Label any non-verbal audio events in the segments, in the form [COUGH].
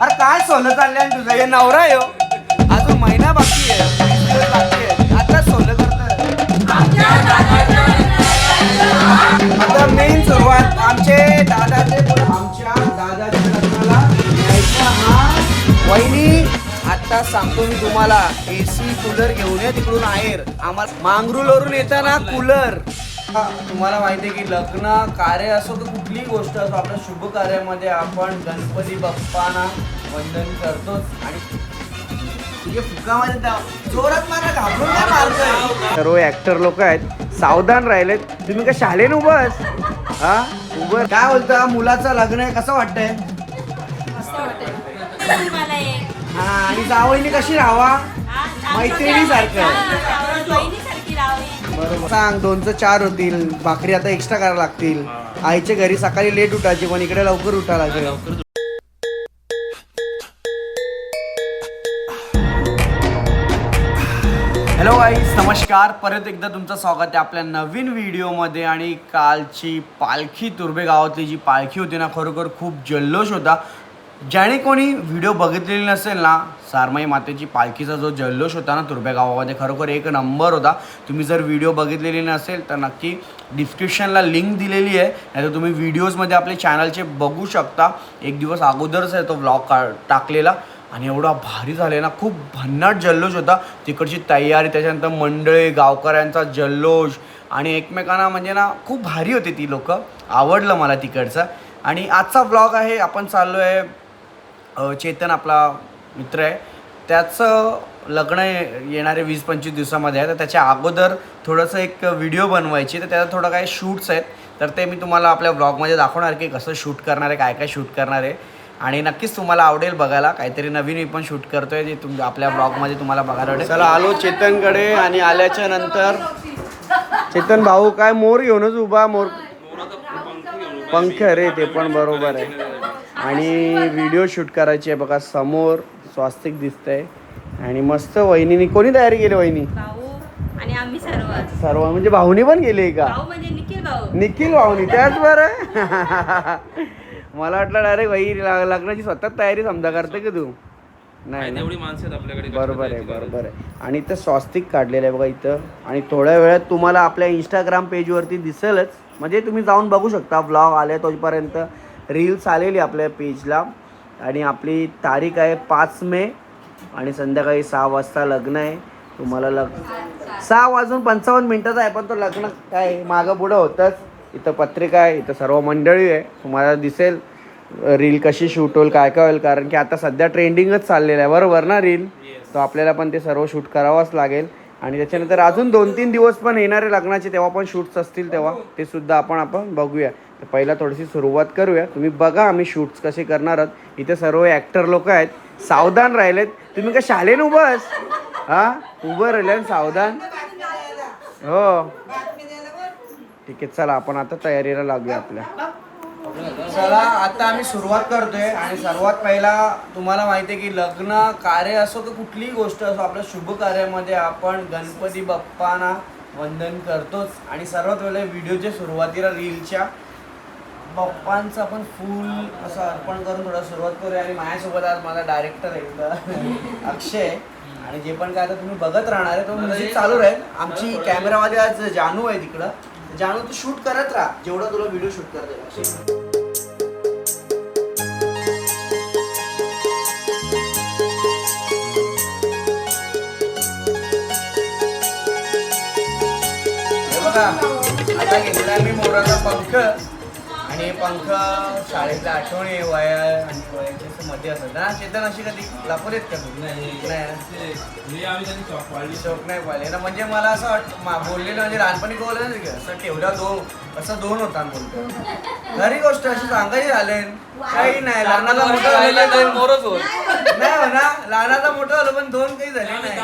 अरे काय सोनं चाललंय आणि तुझं? हे नवरा आहे हो. अजून महिना बाकी आहे. वीस दिवस बाकी आहे. आता सोनं करतोय. आता मेन सुरुवात आमचे दादाचे आमच्या दादाच्या लग्नाला हा. वहिनी आता सांगतो मी तुम्हाला एसी कूलर घेऊन या तिकडून आहेर. आम्हाला मांगरूलवरून येताना कूलर तुम्हाला माहिती आहे की लग्न कार्य असो की कुठलीही गोष्ट असो आपल्या शुभ कार्यामध्ये आपण गणपती बाप्पांना वंदन करतोच आणि तुझे फुकामध्ये त्या- जोरात मारा घाबरून काय मारतोय. सर्व ऍक्टर लोक आहेत. सावधान राहिलेत. तुम्ही का शाळेन उभंच हा? उभं काय बोलता मुलाचं लग्न आहे कसं वाटतंय? मस्त वाटेल मला एक हा आणि जावईनी कशी राहावा? आमच्या मैत्रिणीसारखं. सांग दोनचं चार होतील भाकरी आता एक्स्ट्रा करायला लागतील. आईच्या घरी सकाळी लेट उठायची पण इकडे लवकर उठा लागेल. हॅलो गाईज नमस्कार. परत एकदा तुमचं स्वागत आहे आपल्या नवीन व्हिडिओमध्ये आणि कालची पालखी तुर्भे गावातली जी पालखी होती ना खरोखर खूप जल्लोष होता. ज्याने कोणी व्हिडिओ बघितलेली नसेल ना सारमाई मातेची पालखीचा जो जल्लोष होता ना तुर्भे गावामध्ये खरोखर एक नंबर होता. तुम्ही जर व्हिडिओ बघितलेली नसेल तर नक्की डिस्क्रिप्शनला लिंक दिलेली आहे. नाहीतर तुम्ही व्हिडिओजमध्ये आपले चॅनलचे बघू शकता. एक दिवस अगोदरच आहे तो ब्लॉग का टाकलेला. आणि एवढा भारी झाले ना खूप भन्नाट जल्लोष होता. तिकडची तयारी त्याच्यानंतर मंडळी गावकऱ्यांचा जल्लोष. आणि एकमेकांना म्हणजे ना खूप भारी होती ती लोकं. आवडलं मला तिकडचं. आणि आजचा ब्लॉग आहे आपण चाललो आहे चेतन आपला मित्र आहे. त्याचं लग्न ये- येणारे वीस पंचवीस दिवसामध्ये आहे. तर त्याच्या अगोदर थोडंसं एक व्हिडिओ बनवायची. तर त्याचं थोडं काही शूट्स आहेत. तर ते मी तुम्हाला आपल्या ब्लॉगमध्ये दाखवणार की कसं शूट करणार आहे काय काय शूट करणार आहे. आणि नक्कीच तुम्हाला आवडेल बघायला. काहीतरी नवीन मी पण शूट करतोय. जे तुम आपल्या ब्लॉगमध्ये तुम्हाला बघायला आवडेल. चला आलो चेतनकडे आणि आल्याच्यानंतर चेतन भाऊ काय मोर घेऊनच उभा मोर पंख रे ते पण बरोबर आहे. आणि व्हिडिओ शूट करायची आहे बघा समोर स्वास्तिक दिसतंय. आणि मस्त वहिनीनी कोणी तयारी केली वहिनी? भाऊ आणि आम्ही सर्व. सर्व म्हणजे भाऊनी पण केली का? भाऊ म्हणजे निखिल भाऊ. निखिल भाऊनी त्याच बरं. [LAUGHS] मला वाटलं डायरेक्ट वही लग्नाची स्वतः तयारी समजा करते की तू? नाही ना? तेवढी माणसं आहेत आपल्याकडे बरोबर आहे बरोबर आहे. आणि इथं स्वास्तिक काढलेलं आहे बघा इथं. आणि थोड्या वेळात तुम्हाला आपल्या इंस्टाग्राम पेजवरती दिसेलच. म्हणजे तुम्ही जाऊन बघू शकता ब्लॉग आले तोपर्यंत. रील्स आलेली आपल्या पेजला. आणि आपली तारीख आहे पाच मे. आणि संध्याकाळी सहा वाजता लग्न आहे. तुम्हाला लग्न सहा वाजून पंचावन्न मिनिटाचं आहे पण तो लग्न काय मागं पुढं होतंच. इथं पत्रिका आहे इथं सर्व मंडळी आहे. तुम्हाला दिसेल रील कशी शूट होईल काय काय होईल कारण की आता सध्या ट्रेंडिंगच चाललेलं आहे. बरोबर ना रील? तो आपल्याला पण ते सर्व शूट करावंच लागेल. आणि त्याच्यानंतर अजून दोन तीन दिवस पण येणारे लग्नाचे तेव्हा पण शूट्स असतील तेव्हा. ते सुद्धा आपण आपण बघूया. तर पहिला थोडीशी सुरुवात करूया. तुम्ही बघा आम्ही शूट्स कसे करणार आहोत. इथे सर्व ॲक्टर लोक आहेत. सावधान राहिलेत. तुम्ही का शाळेन उभंच हा? उभं राहिले सावधान. हो. ठीक आहे चला आपण आता तयारीला लागूया आपल्या. चला आता आम्ही सुरुवात करतोय आणि सर्वात पहिला तुम्हाला माहिती आहे की लग्न कार्य असो की कुठलीही गोष्ट असो आपल्या शुभ कार्यामध्ये आपण गणपती बाप्पांना वंदन करतोच. आणि सर्वात पहिला व्हिडिओच्या सुरुवातीला रीलच्या बाप्पांचं आपण फुल असं अर्पण करून थोडं सुरुवात करूया. आणि माझ्यासोबत आज माझा डायरेक्टर आहे इथं, अक्षय. आणि जे पण काय आता तुम्ही बघत राहणार आहे तो म्युझिक चालू राहील. आमची कॅमेरावाली आज जानू आहे तिकडं. जानू तू शूट करत राहा. जेवढं तुला व्हिडिओ शूट करता येईल. बघा आता घेतला मी मोराचा पंख. आणि पंख शाळेतल्या आठवणी वया आणि वयाच्या मध्ये असत ना चेतन अशी कधी लपत येत का? नाही. ना? शौक नाही पाहिले. ना म्हणजे मला असं वाट- मा- बोललेलं म्हणजे लहानपणी बोललं नाही का असं ठेवला दोन असं दोन होता बोलतो. खरी गोष्ट अशी सांगायची झाले. काही नाही. लहानाचा मोठा झालेला दोन मोरच होत. नाही म्हणा. लहानाचा मोठा झालं पण दोन काही झाले नाही.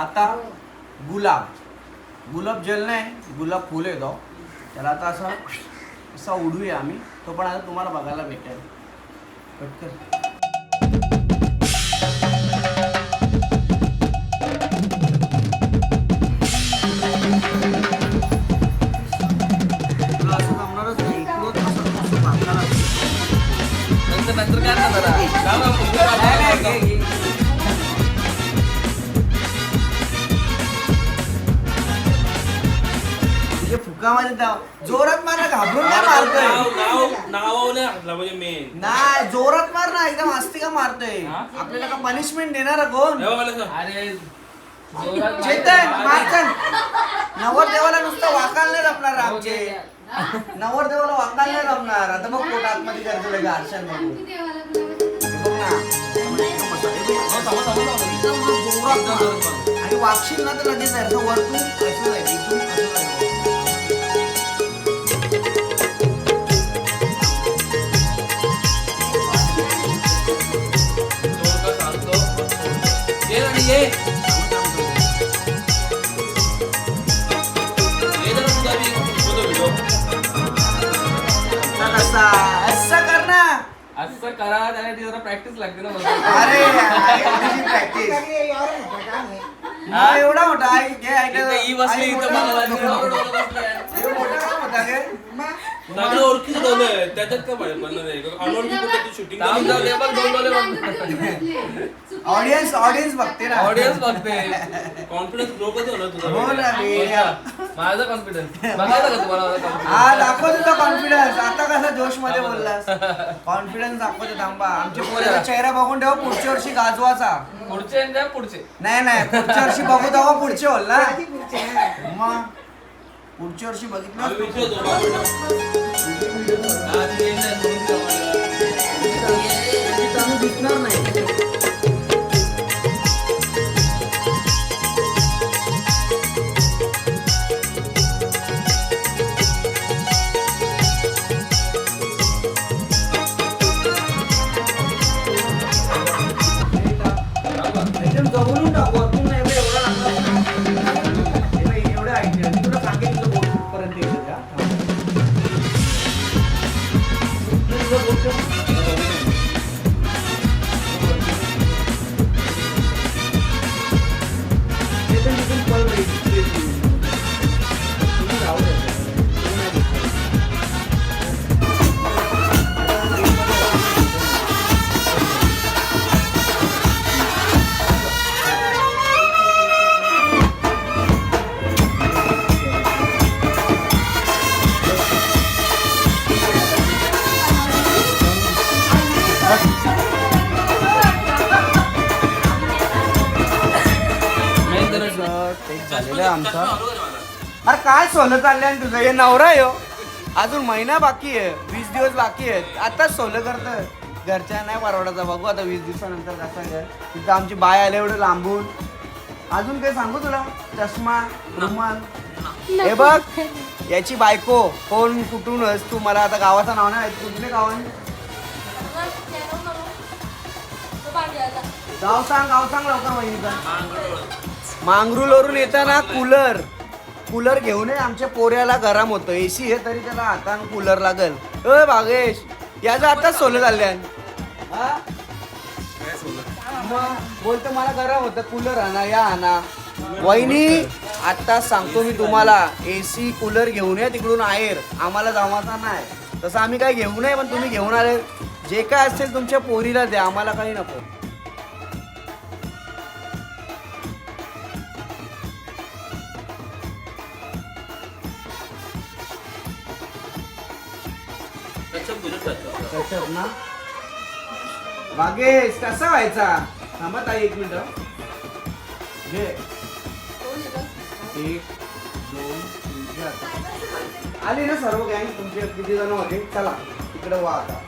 आता गुलाब. गुलाब जल नाही गुलाब फुल येतो त्याला आता असा असा उडूया आम्ही. तो पण आता तुम्हाला बघायला भेटेल. पटकन. तुला असं तुझे फुकामध्ये जाव जोरात मार ना घाबरून नाही मारतोय नाव नाव नाही म्हणजे मेन नाही जोरात मार ना एकदम असती का मारतोय हा? आपल्याला का पनिशमेंट देणार आहे कोण. अरे जोरात चेतन मार. मारचन नवर देवाला नुसतं वाकाल नाही जमणार हो, आमचे घे. नवर देवाला वाकाल नाही जमणार आता बघ पोट आतमध्ये करतो लगे आरशान बघू हे बघ ना. हे. हो. आणि वागशील ना तर लगेच असं वरतून असं जाईल इथून असं जाईल असं करा त्याने ती जरा प्रॅक्टिस लागते ना मला. अरे प्रॅक्टिस एवढा मोठा आहे घे ऐक इथं ही बसली इथं मोठा. एवढा मोठा का होता गे? सगळं ओळखीचं डोलं आहे. त्याच्यात काय पाहिजे पण नाही. अनोळखी कुठे तू शूटिंग थांब जाऊ दे बघ दोन डोले बघ ऑडियन्स ऑडियन्स बघते ना. ऑडियन्स बघते. कॉन्फिडन्स ग्रो कधी होणार तुझा हो ना मी माझा कॉन्फिडन्स बघायचा का तुम्हाला माझा हा दाखव तुझा कॉन्फिडन्स आता कसा जोशमध्ये बोललास? कॉन्फिडन्स दाखवते थांबा. आमच्या पोराचा चेहरा बघून ठेवा पुढच्या वर्षी गाजवाचा. पुढचे आणि त्या पुढचे. नाही नाही पुढच्या वर्षी बघू तेव्हा पुढचे बोल ना. मग? पुढच्या वर्षी बघितलं टेक झालेलं आहे आमचा. अरे काय सोलं चाललंय आणि तुझं? हे नवरा आहे हो. अजून महिना बाकी आहे. वीस दिवस बाकी आहेत. आताच सोलं करतं घरच्या नाही परवडायचा. बघू आता वीस दिवसानंतर कसं काय तिथं आमची बाय आले एवढं लांबून. अजून काय सांगू तुला? चष्मा रुमाल. हे बघ याची बायको. कोण कुठूनच. तू मला आता गावाचं नाव नाही माहीत. कुठले गाव आहे? गाव सांग गाव सांग लवकर वहिनीचं मांगरूलवरून येताना कूलर. कूलर घेऊन ये आमच्या पोऱ्याला गरम होतं. एसी आहे तरी त्याला हातानं कूलर लागल. अ भागेश याचं आताच सोलं चालल्यान. हा? मग बोलतो मला गरम होतं. कूलर आणा या आणा. वहिनी आता सांगतो मी तुम्हाला. एसी कूलर घेऊन या तिकडून आहेर. आम्हाला जमाचा नाही. तसं आम्ही काय घेऊ नये पण तुम्ही घेऊन आले. जे काय असेल तुमच्या पोरीला द्या. आम्हाला काही नको. त्याच्यात तुझ्या त्याच्यात. कशात ना? वागेश कसा व्हायचा? थांबा ताई एक मिनिट. घे. एक दोन तीन चार. आली ना सर्व गँग तुमचे किती जण होते? चला तिकडे वा आता.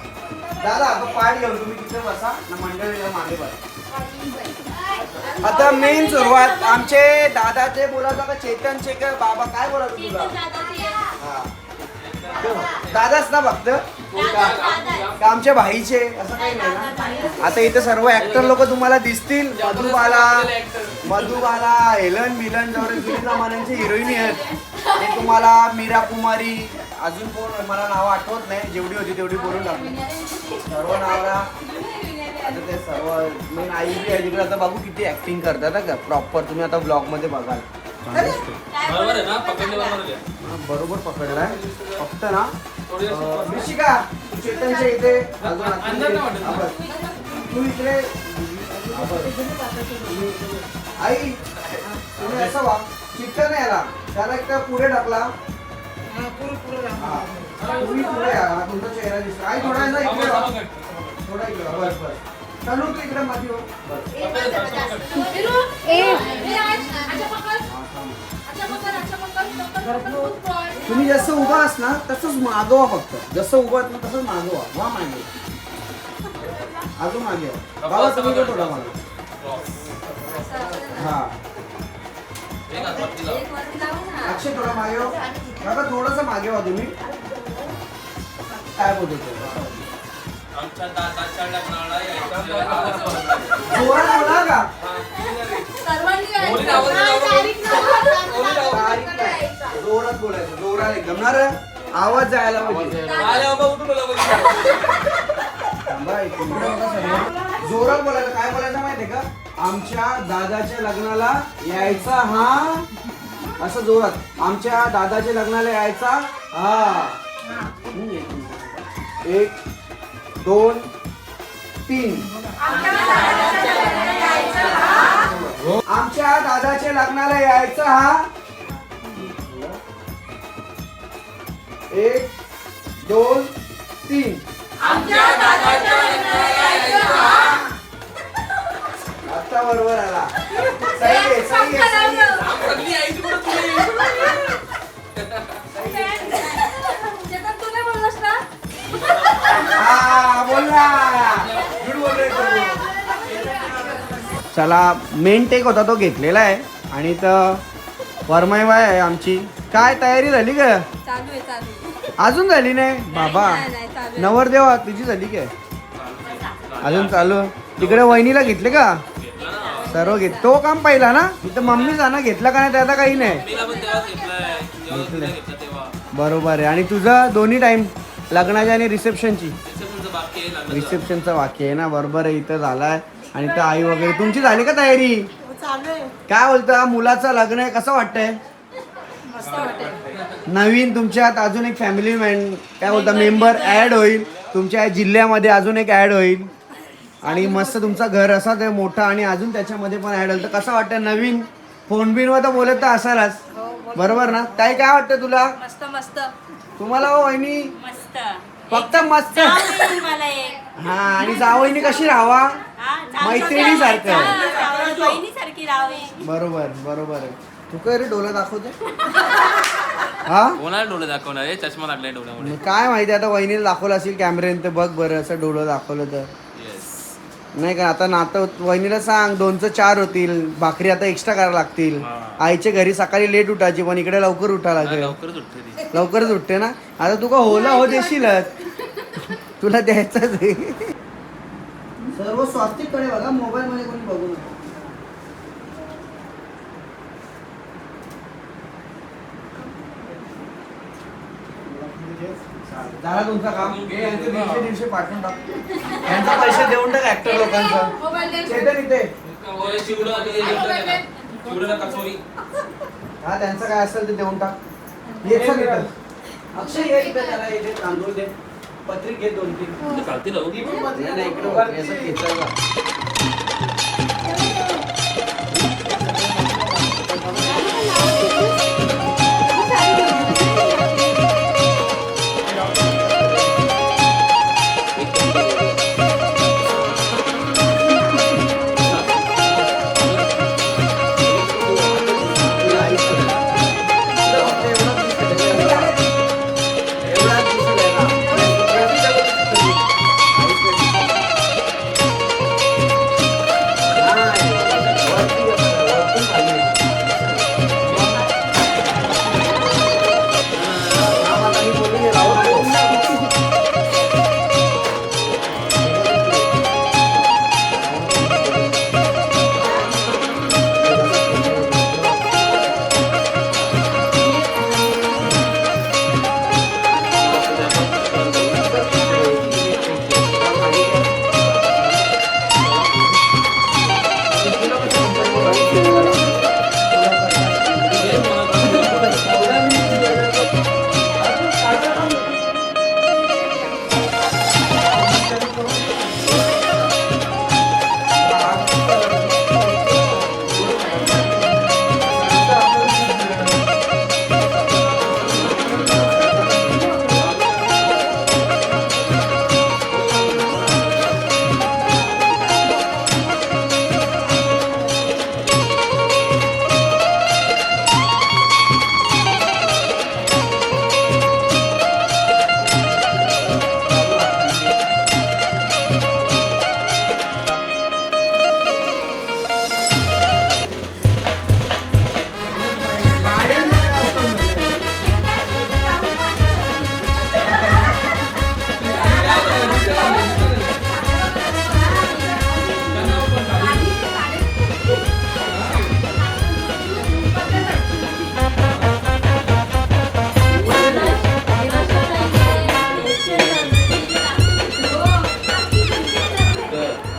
दादा आता पाठ घेऊन तुम्ही तिथे बसा ना मंडळीला मागे बसा. आता मेन सुरुवात आमचे दादाचे बोलायचं का चेतनचे का बाबा काय बोलायचं तुला? दादाच ना फक्त. का आमच्या भाईचे असं काही नाही ना. आता इथे सर्व ऍक्टर लोक तुम्हाला दिसतील. मधुबाला मधुबाला हेलन मिलन जवळ जुनी जमान्यांचे हिरोईनी आहेत. तुम्हाला मीरा कुमारी अजून कोण मला नावं आठवत नाही. जेवढी होती तेवढी बोलून टाकली सर्व नावाला आता ते सर्व मेन आई बी आहे तिकडे आता बघू किती ऍक्टिंग करतात का? प्रॉपर तुम्ही आता ब्लॉग बरोबर आहे ना? पकडले बरोबर आहे. हा, बरोबर पकडलाय फक्त ना अं, ऋषिका तू चेतनच्या इथे अजून अंदर नाही वाटत. बस. तू इकडे. आई तुम्ही असं वा चिकन आहे याला. त्याला एक तर पुढे टाकला. हा. तुम्ही पुढे या. हा, तुमचा चेहरा दिसतो. आई थोडा ना इकडे वा. थोडा इकडे वा. बस बस. हो. तुम्ही जसं उभा अस ना तसंच मागवा फक्त. जसं उभा आहात ना तसंच मागवा. वा मागे. अजून मागे वा. बाबा तुम्ही पण थोडा मागे हा. अक्षय थोडा मागे हो. बाबा थोडस मागे व्हा तुम्ही. काय बोलतो? आमच्या दादाच्या लग्नाला यायचं. जोरात बोला का? बोलीन आवाज. जोरात बोलायचं जोरात जायला पाहिजे. आले बाबा उठून बोला बोला. थांबा एक मिनिट बघा सर्व. जोरात बोलायचं. काय बोलायचं माहितीये का? आमच्या दादाच्या लग्नाला यायचा हा असं जोरात. आमच्या दादाच्या लग्नाला यायचा हा. हम्म, एक मिनिट. एक दोन तीन. आमच्या दादाच्या लग्नाला यायचा हा. एक दोन तीन. आता बरोबर आला. सही आहे, सही आहे, सही आहे. चला मेन टेक होता तो घेतलेला आहे. आणि तर वरमाईबाई आहे आमची. काय तयारी झाली का? चालू आहे चालू आहे. अजून झाली नाही? बाबा. नाही, नाही, चालू आहे. नवरदेवा तुझी झाली काय? अजून चालू. तिकडे वहिनीला घेतले का? सर्व घेत तो काम पहिला ना? इथं मम्मी जाणं घेतला का नाही त्याचा काही नाही. मीला पण तेव्हाच घेतलाय. जेव्हा तिला घेतला तेव्हा. बरोबर आहे. आणि तुझं दोन्ही टाइम लग्नाची आणि रिसेप्शनची बाकी आहे. रिसेप्शनचं वाक्य आहे ना? बरोबर आहे इथं झालाय. आणि तर आई वगैरे. तुमची झाली का तयारी? काय बोलता मुलाचं लग्न आहे कसं वाटतंय? नवीन तुमच्यात अजून एक फॅमिली मॅन काय बोलता मेंबर ऍड होईल. तुमच्या या जिल्ह्यामध्ये अजून एक ऍड होईल. आणि मस्त तुमचं घर असं ते मोठं आणि अजून त्याच्यामध्ये पण ऍड होईल. तर कसं वाटतं नवीन? फोन बिनवर तर बोलत तर असालच. बरोबर ना? ताई काय वाटतं तुला? मस्त मस्त. तुम्हाला हो वहिनी? फक्त मस्त. हा आणि जावईनी कशी राहावा? बहिणीसारखी. राहावी. बरोबर बरोबर आहे. तू काय रे डोलं दाखवते. [LAUGHS] हा? कोणाला डोळे दाखवणार? आहे चष्मा लागलाय डोळ्यामुळे. मग काय माहिती आता वहिनीला दाखवलं असेल कॅमेऱ्याने तर बघ बरं असं डोळं दाखवलं तर. येस नाही का आता नातं वहिनीला सांग दोनचं चार होतील भाकरी आता एक्स्ट्रा करायला लागतील. हा. आईच्या घरी सकाळी लेट उठायची पण इकडे लवकर उठा लागेल. लवकरच उठते ती. लवकरच उठते ना? आता तू का होला हो देशीलच तुला द्यायचंच आहे. सर्व स्वास्तिककडे बघा मोबाईल मध्ये कोणी बघू नका. झाला तुमचं काम? दीडशे दीडशे पाठवून टाक. यांचा पैसे देऊन टाक ऍक्टर लोकांचा. चेतन इथे हे हा त्यांचं काय असेल ते देऊन टाक. ये चल इथं. अक्षय ये इथं त्याला इथे तांदूळ दे. पत्रिक घे दोन तीन चालते राहू नाही, नाही, इकडं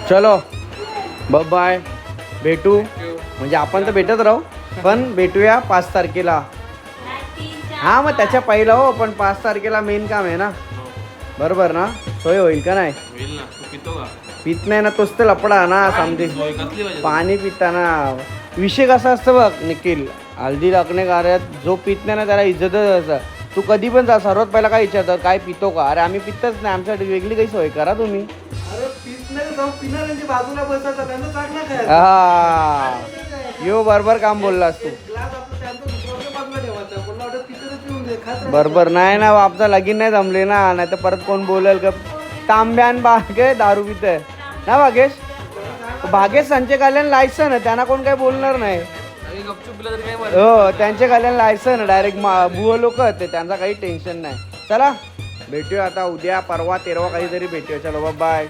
चलो बाय भेटू. म्हणजे आपण तर भेटत राहू पण भेटूया पाच तारखेला. हा मग त्याच्या पहिला हो पण पाच तारखेला मेन काम आहे ना? बरोबर ना? सोय होईल का नाही? होईल ना. तू पितो नाही ना तोच तर लपडा ना पाहिजे? पाणी पिताना. विषय कसा असतो बघ निखिल. हल्दी लागणे कार्यात जो पित नाही ना त्याला इज्जतच असं तू कधी पण जा सर्वात पहिला काय विचारतात काय पितो का? अरे आम्ही पितच नाही. आमच्यासाठी वेगळी काही सोय करा तुम्ही. बाजूला बसायचं त्यांना चांगला हा. यो बरोबर काम बोललास तू. आपलं त्यांचं. बरोबर. नाही ना आमचा लगीन नाही जमले ना. नाही तर परत कोण बोलेल का? तांब्यान बागे दारू पित ना भागेश? भागेश संचे कल्याण लायसन आहे. त्यांना कोण काही बोलणार नाही. हो त्यांचे कल्याण लायसन डायरेक्ट बुवा लोक ते. त्यांचा काही टेन्शन नाही. चला. भेटूया आता उद्या परवा तेरवा काहीतरी भेटूया. चलो बाय